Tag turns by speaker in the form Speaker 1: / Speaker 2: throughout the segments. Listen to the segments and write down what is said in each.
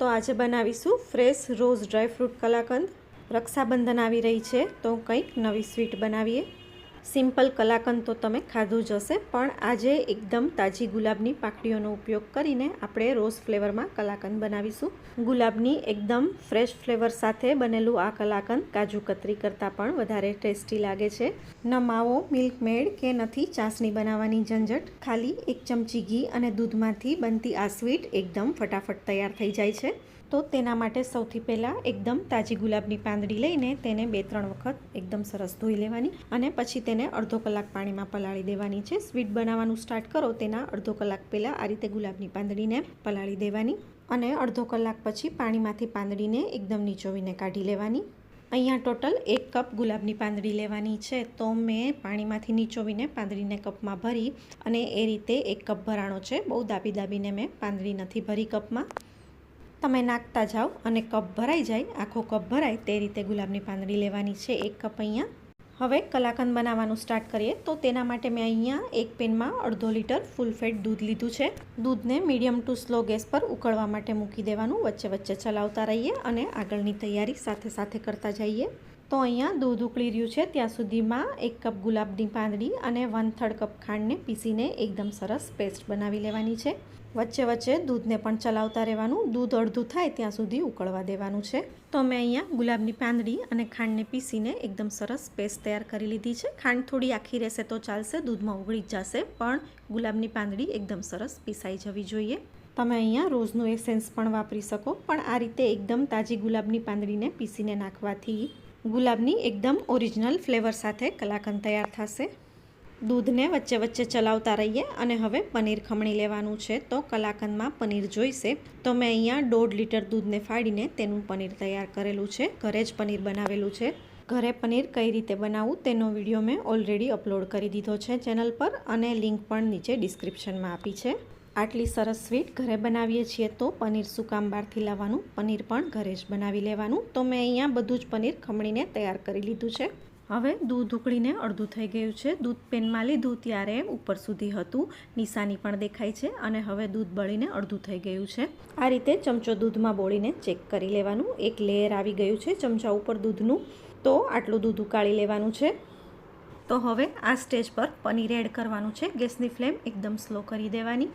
Speaker 1: તો આજે બનાવીશું fresh rose dry fruit kalakand. Rakshabandhan આવી રહી છે, તો કંઈક નવી સ્વીટ બનાવીએ. સિમ્પલ કલાકંદ તો તમે ખાધું જ હશે, પણ આજે એકદમ તાજી ગુલાબની પાકડીઓનો ઉપયોગ કરીને આપણે રોઝ ફ્લેવરમાં કલાકંદ બનાવીશું. ગુલાબની એકદમ ફ્રેશ ફ્લેવર સાથે બનેલું આ કલાકંદ કાજુ કતરી કરતાં પણ વધારે ટેસ્ટી લાગે છે. ન માવો મિલ્ક મેડ કે નથી ચાસણી બનાવવાની ઝંઝટ, ખાલી એક ચમચી ઘી અને દૂધમાંથી બનતી આ સ્વીટ એકદમ ફટાફટ તૈયાર થઈ જાય છે. તો તેના માટે સૌથી પહેલાં એકદમ તાજી ગુલાબની પાંદડી લઈને તેને બે ત્રણ વખત એકદમ સરસ ધોઈ લેવાની અને પછી તેને અડધો કલાક પાણીમાં પલાળી દેવાની છે. સ્વીટ બનાવવાનું સ્ટાર્ટ કરો તેના અડધો કલાક પહેલાં આ રીતે ગુલાબની પાંદડીને પલાળી દેવાની અને અડધો કલાક પછી પાણીમાંથી પાંદડીને એકદમ નીચોવીને કાઢી લેવાની. અહીંયા ટોટલ એક કપ ગુલાબની પાંદડી લેવાની છે. તો મેં પાણીમાંથી નીચોવીને પાંદડીને કપમાં ભરી અને એ રીતે એક કપ ભરાણો છે. બહુ દાબી દાબીને મેં પાંદડી નથી ભરી કપમાં. તમે નાખતા જાઓ અને કપ ભરાઈ જાય, આખો કપ ભરાય તે રીતે ગુલાબની પાંદડી લેવાની છે એક કપ અહીંયા. હવે કલાકંદ બનાવવાનું સ્ટાર્ટ કરીએ. તો તેના માટે મેં અહીંયા એક પેનમાં અડધો લીટર ફૂલ ફેટ દૂધ લીધું છે. દૂધને મીડિયમ ટુ સ્લો ગેસ પર ઉકળવા માટે મૂકી દેવાનું. વચ્ચે વચ્ચે ચલાવતા રહીએ અને આગળની તૈયારી સાથે સાથે કરતા જઈએ. તો અહીંયા દૂધ ઉકળી રહ્યું છે. ત્યાં સુધીમાં એક કપ ગુલાબની પાંદડી અને વન થર્ડ કપ ખાંડને પીસીને એકદમ સરસ પેસ્ટ બનાવી લેવાની છે. વચ્ચે વચ્ચે દૂધને પણ ચલાવતા રહેવાનું, દૂધ અડધું થાય ત્યાં સુધી ઉકળવા દેવાનું છે. તો મેં અહીંયા ગુલાબની પાંદડી અને ખાંડને પીસીને એકદમ સરસ પેસ્ટ તૈયાર કરી લીધી છે. ખાંડ થોડી આખી રહેશે તો ચાલશે, દૂધમાં ઉગળી જ જશે, પણ ગુલાબની પાંદડી એકદમ સરસ પીસાઈ જવી જોઈએ. તમે અહીંયા રોઝનું એસેન્સ પણ વાપરી શકો, પણ આ રીતે એકદમ તાજી ગુલાબની પાંદડીને પીસીને નાખવાથી ગુલાબની એકદમ ઓરિજિનલ ફ્લેવર સાથે કલાકંદ તૈયાર થશે. દૂધને વચ્ચે વચ્ચે ચલાવતા રહીએ અને હવે પનીર ખમણી લેવાનું છે તો કલાકંદમાં પનીર જોઈશે. તો મેં અહીંયા દોઢ લીટર દૂધને ફાડીને તેનું પનીર તૈયાર કરેલું છે. ઘરે જ પનીર બનાવેલું છે. ઘરે પનીર કઈ રીતે બનાવવું તેનો વીડિયો મેં ઓલરેડી અપલોડ કરી દીધો છે ચેનલ પર અને લિંક પણ નીચે ડિસ્ક્રિપ્શનમાં આપી છે. આટલી સરસ સ્વીટ ઘરે બનાવીએ છીએ તો પનીર શું કામ બહારથી લાવવાનું, પનીર પણ ઘરે જ બનાવી લેવાનું. તો મેં અહીંયા બધું જ પનીર ખમણીને તૈયાર કરી લીધું છે. હવે દૂધ ઉકળીને અડધું થઈ ગયું છે. દૂધ પેનમાં લીધું ત્યારે ઉપર સુધી હતું. નિશાની પણ દેખાય છે અને હવે દૂધ બળીને અડધું થઈ ગયું છે. આ રીતે ચમચો દૂધમાં બોળીને ચેક કરી લેવાનું. એક લેયર આવી ગયું છે ચમચા ઉપર દૂધનું. તો આટલું દૂધ ઉકાળી લેવાનું છે. તો હવે આ સ્ટેજ પર પનીર એડ કરવાનું છે. ગેસની ફ્લેમ એકદમ સ્લો કરી દેવાની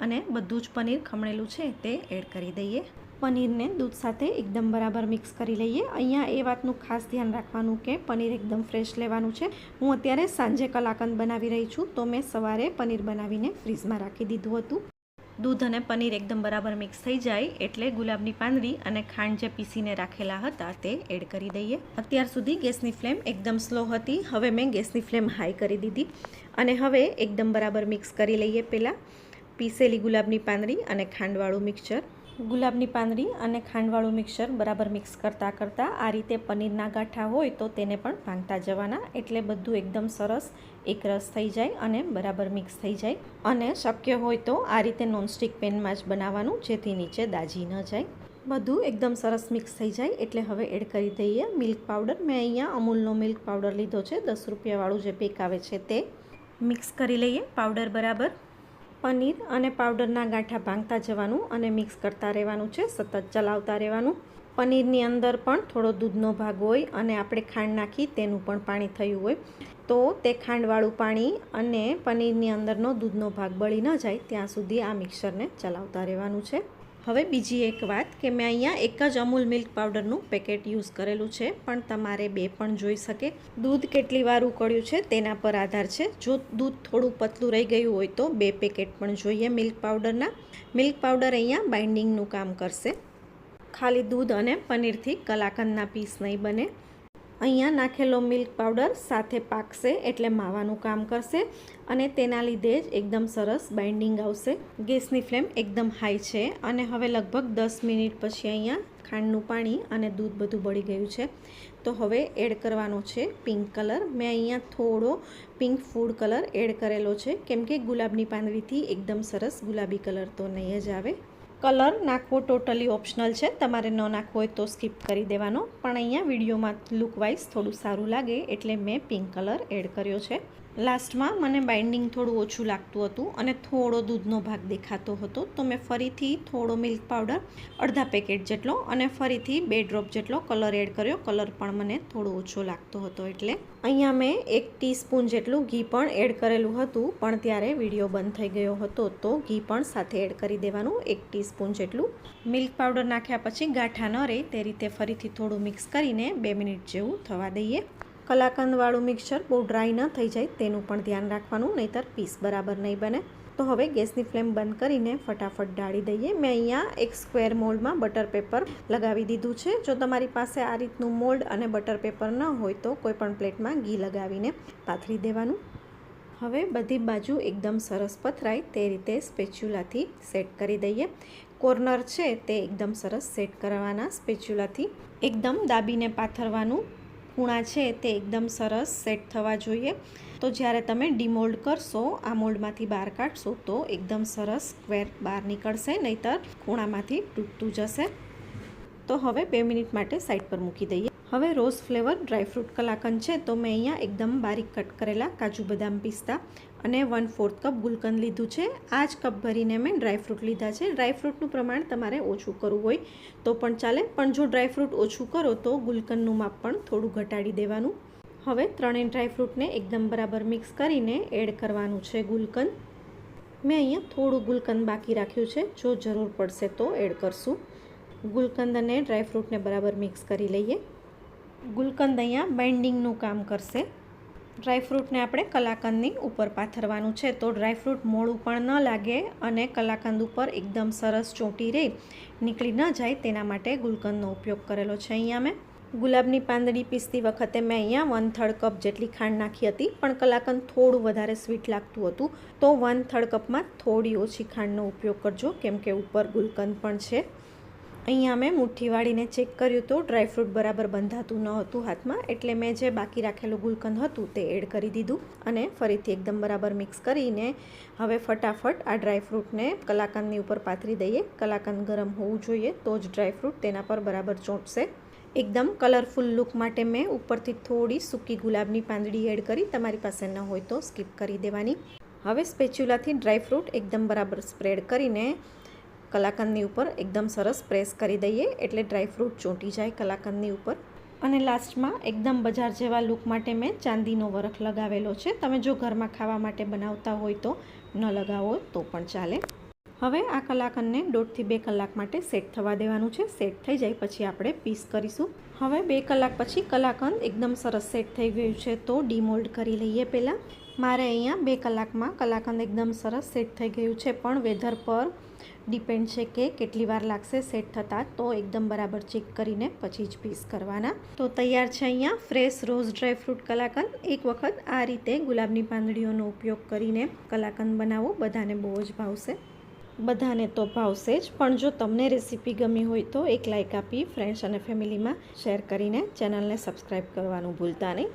Speaker 1: અને બધું જ પનીર ખમણેલું છે તે એડ કરી દઈએ. પનીરને દૂધ સાથે એકદમ બરાબર મિક્સ કરી લઈએ. અહીંયા એ વાતનું ખાસ ધ્યાન રાખવાનું કે પનીર એકદમ ફ્રેશ લેવાનું છે. હું અત્યારે સાંજે કલાકંદ બનાવી રહી છું, તો મેં સવારે પનીર બનાવીને ફ્રીજમાં રાખી દીધું હતું. દૂધ અને પનીર એકદમ બરાબર મિક્સ થઈ જાય એટલે ગુલાબની પાંદડી અને ખાંડ જે પીસીને રાખેલા હતા તે એડ કરી દઈએ. અત્યાર સુધી ગેસની ફ્લેમ એકદમ સ્લો હતી. હવે મેં ગેસની ફ્લેમ હાઈ કરી દીધી અને હવે એકદમ બરાબર મિક્સ કરી લઈએ પહેલાં. પીસેલી ગુલાબની પાંદડી અને ખાંડવાળું મિક્સચર ગુલાબની પાંદડી અને ખાંડવાળું મિક્સર બરાબર મિક્સ કરતાં કરતાં આ રીતે પનીરના ગાંઠા હોય તો તેને પણ ભાંગતા જવાના. એટલે બધું એકદમ સરસ, એક રસ થઈ જાય અને બરાબર મિક્સ થઈ જાય. અને શક્ય હોય તો આ રીતે નોનસ્ટિક પેનમાં જ બનાવવાનું, જેથી નીચે દાજી ન જાય. બધું એકદમ સરસ મિક્સ થઈ જાય. એટલે હવે એડ કરી દઈએ મિલ્ક પાવડર. મેં અહીંયા અમૂલનો મિલ્ક પાવડર લીધો છે. દસ રૂપિયાવાળું જે પેક આવે છે તે મિક્સ કરી લઈએ પાવડર બરાબર. પનીર અને પાવડરના ગાંઠા ભાંગતા જવાનું અને મિક્સ કરતા રહેવાનું છે, સતત ચલાવતા રહેવાનું. પનીરની અંદર પણ થોડો દૂધનો ભાગ હોય અને આપણે ખાંડ નાખી તેનું પણ પાણી થયું હોય. તો તે ખાંડવાળું પાણી અને પનીરની અંદરનો દૂધનો ભાગ બળી ન જાય, ત્યાં સુધી આ મિક્સરને ચલાવતા રહેવાનું છે. હવે બીજી એક વાત કે મેં અહીંયા એક જ અમૂલ મિલ્ક પાવડરનું પેકેટ યુઝ કરેલું છે, પણ તમારે બે પણ જોઈ શકે. દૂધ કેટલી વાર ઉકળ્યું છે તેના પર આધાર છે. જો દૂધ થોડું પતલું રહી ગયું હોય તો બે પેકેટ પણ જોઈએ મિલ્ક પાવડરના. મિલ્ક પાવડર અહીંયા બાઇન્ડિંગનું કામ કરશે. ખાલી દૂધ અને પનીરથી કલાકંદના પીસ નહીં બને. અહીંયા નાખેલો મિલ્ક પાવડર સાથે પાકશે એટલે માવાનું કામ કરશે અને તેના લીધે જ એકદમ સરસ બાઇન્ડિંગ આવશે. ગેસની ફ્લેમ એકદમ હાઈ છે અને હવે લગભગ દસ મિનિટ પછી અહીંયા ખાંડનું પાણી અને દૂધ બધું બળી ગયું છે. તો હવે એડ કરવાનો છે પિંક કલર. મેં અહીંયા થોડો પિંક ફૂડ કલર એડ કરેલો છે. કેમ કે ગુલાબની પાંદડીથી એકદમ સરસ ગુલાબી કલર તો નહીં જ આવે. કલર નાખવો ટોટલી ઓપ્શનલ છે. તમારે ન નાખવો હોય તો સ્કીપ કરી દેવાનો. પણ અહીંયા વિડીયોમાં લુક વાઇઝ થોડું સારું લાગે એટલે મેં પિંક કલર એડ કર્યો છે. લાસ્ટમાં મને બાઇન્ડિંગ થોડું ઓછું લાગતું હતું અને થોડો દૂધનો ભાગ દેખાતો હતો. તો મેં ફરીથી થોડો મિલ્ક પાવડર અડધા પેકેટ જેટલો અને ફરીથી બે ડ્રોપ જેટલો કલર એડ કર્યો. કલર પણ મને થોડો ઓછો લાગતો હતો એટલે અહીંયા મેં એક ટીસ્પૂન જેટલું ઘી પણ એડ કરેલું હતું, પણ ત્યારે વીડિયો બંધ થઈ ગયો હતો. તો ઘી પણ સાથે એડ કરી દેવાનું, એક ટીસ્પૂન જેટલું. મિલ્ક પાવડર નાખ્યા પછી ગાંઠા ન રહે, તે રીતે ફરીથી થોડું મિક્સ કરીને બે મિનિટ જેવું થવા દઈએ. કલાકંદવાળું મિક્સર બહુ ડ્રાય ન થઈ જાય તેનું પણ ધ્યાન રાખવાનું, નહીતર પીસ બરાબર નહીં બને. તો હવે ગેસની ફ્લેમ બંધ કરીને ફટાફટ ડાળી દઈએ. મેં અહીંયા એક સ્ક્વેર મોલ્ડમાં બટર પેપર લગાવી દીધું છે. જો તમારી પાસે આ રીતનું મોલ્ડ અને બટર પેપર ન હોય તો કોઈપણ પ્લેટમાં ઘી લગાવીને પાથરી દેવાનું. હવે બધી બાજુ એકદમ સરસ પથરાય તે રીતે સ્પેચ્યુલાથી સેટ કરી દઈએ. કોર્નર છે તે એકદમ સરસ સેટ કરવાના સ્પેચ્યુલાથી. એકદમ દાબીને પાથરવાનું. ખૂણા છે તે એકદમ સરસ સેટ થવા જોઈએ. તો જ્યારે તમે ડીમોલ્ડ કરશો, આ મોલ્ડમાંથી બહાર કાઢશો, તો એકદમ સરસ સ્ક્વેર બહાર નીકળશે, નહીતર ખૂણામાંથી તૂટતું જશે. તો હવે બે મિનિટ માટે સાઈડ પર મૂકી દઈએ. હવે રોઝ ફ્લેવર ડ્રાયફ્રૂટ કલાકંદ છે, તો મેં અહીંયા એકદમ બારીક કટ કરેલા કાજુ બદામ પિસ્તા અને વન ફોર્થ કપ ગુલકંદ લીધું છે. આ જ કપ ભરીને મેં ડ્રાયફ્રૂટ લીધા છે. ડ્રાયફ્રૂટનું પ્રમાણ તમારે ઓછું કરવું હોય તો પણ ચાલે, પણ જો ડ્રાયફ્રૂટ ઓછું કરો તો ગુલકંદનું માપ પણ થોડું ઘટાડી દેવાનું. હવે ત્રણેય ડ્રાયફ્રૂટને એકદમ બરાબર મિક્સ કરીને એડ કરવાનું છે ગુલકંદ. મેં અહીંયા થોડું ગુલકંદ બાકી રાખ્યું છે. જો જરૂર પડશે તો એડ કરશું. ગુલકંદ અને ડ્રાયફ્રૂટને બરાબર મિક્સ કરી લઈએ. ગુલકંદ અહીંયા બાઇન્ડિંગનું કામ કરશે. ડ્રાયફ્રૂટને આપણે કલાકંદની ઉપર પાથરવાનું છે. તો ડ્રાયફ્રૂટ મોડું પણ ન લાગે અને કલાકંદ ઉપર એકદમ સરસ ચોંટી રહે, નીકળી ન જાય તેના માટે ગુલકંદનો ઉપયોગ કરેલો છે અહીંયા મેં. ગુલાબની પાંદડી પીસતી વખતે મેં અહીંયા વન થર્ડ કપ જેટલી ખાંડ નાખી હતી, પણ કલાકંદ થોડું વધારે સ્વીટ લાગતું હતું. તો વન થર્ડ કપમાં થોડી ઓછી ખાંડનો ઉપયોગ કરજો, કેમ કે ઉપર ગુલકંદ પણ છે. અહીંયા મેં મુઠ્ઠી વાળીને ચેક કર્યું તો ડ્રાયફ્રૂટ બરાબર બંધાતું ન હતું હાથમાં, એટલે મેં જે બાકી રાખેલું ગુલકંદ હતું તે એડ કરી દીધું અને ફરીથી એકદમ બરાબર મિક્સ કરીને હવે ફટાફટ આ ડ્રાયફ્રૂટને કલાકંદની ઉપર પાથરી દઈએ. કલાકંદ ગરમ હોવું જોઈએ તો જ ડ્રાયફ્રૂટ તેના પર બરાબર ચોંટશે. એકદમ કલરફુલ લુક માટે મેં ઉપરથી થોડી સૂકી ગુલાબની પાંદડી એડ કરી, તમારી પાસે ન હોય તો સ્કીપ કરી દેવાની. હવે સ્પેચ્યુલાથી ડ્રાયફ્રૂટ એકદમ બરાબર સ્પ્રેડ કરીને કલાકંદની ઉપર એકદમ સરસ પ્રેસ કરી દઈએ એટલે ડ્રાયફ્રૂટ ચોંટી જાય કલાકંદની ઉપર. અને લાસ્ટમાં એકદમ બજાર જેવા લુક માટે મેં ચાંદીનો વરખ લગાવેલો છે. તમે જો ઘરમાં ખાવા માટે બનાવતા હોય તો ન લગાવો તો પણ ચાલે. હવે આ કલાકંદને દોઢથી બે કલાક માટે સેટ થવા દેવાનું છે. સેટ થઈ જાય પછી આપણે પીસ કરીશું. હવે બે કલાક પછી કલાકંદ એકદમ સરસ સેટ થઈ ગયું છે તો ડીમોલ્ડ કરી લઈએ પહેલાં. મારે અહીંયા બે કલાકમાં કલાકંદ એકદમ સરસ સેટ થઈ ગયું છે, પણ વેધર પર ડિપેન્ડ છે કે કેટલી વાર લાગશે સેટ થતાં, તો એકદમ બરાબર ચેક કરીને પછી જ પીસ કરવાના. તો તૈયાર છે અહીંયા fresh rose dry fruit kalakand. એક વખત આ રીતે ગુલાબની પાંદડીઓનો ઉપયોગ કરીને કલાકંદ બનાવો, બધાને બહુ જ ભાવશે. બધાને તો ભાવશે જ, પણ જો તમને રેસીપી ગમી હોય તો એક લાઇક આપી, ફ્રેન્ડ્સ અને ફેમિલીમાં શેર કરીને ચેનલને સબસ્ક્રાઈબ કરવાનું ભૂલતા નહીં.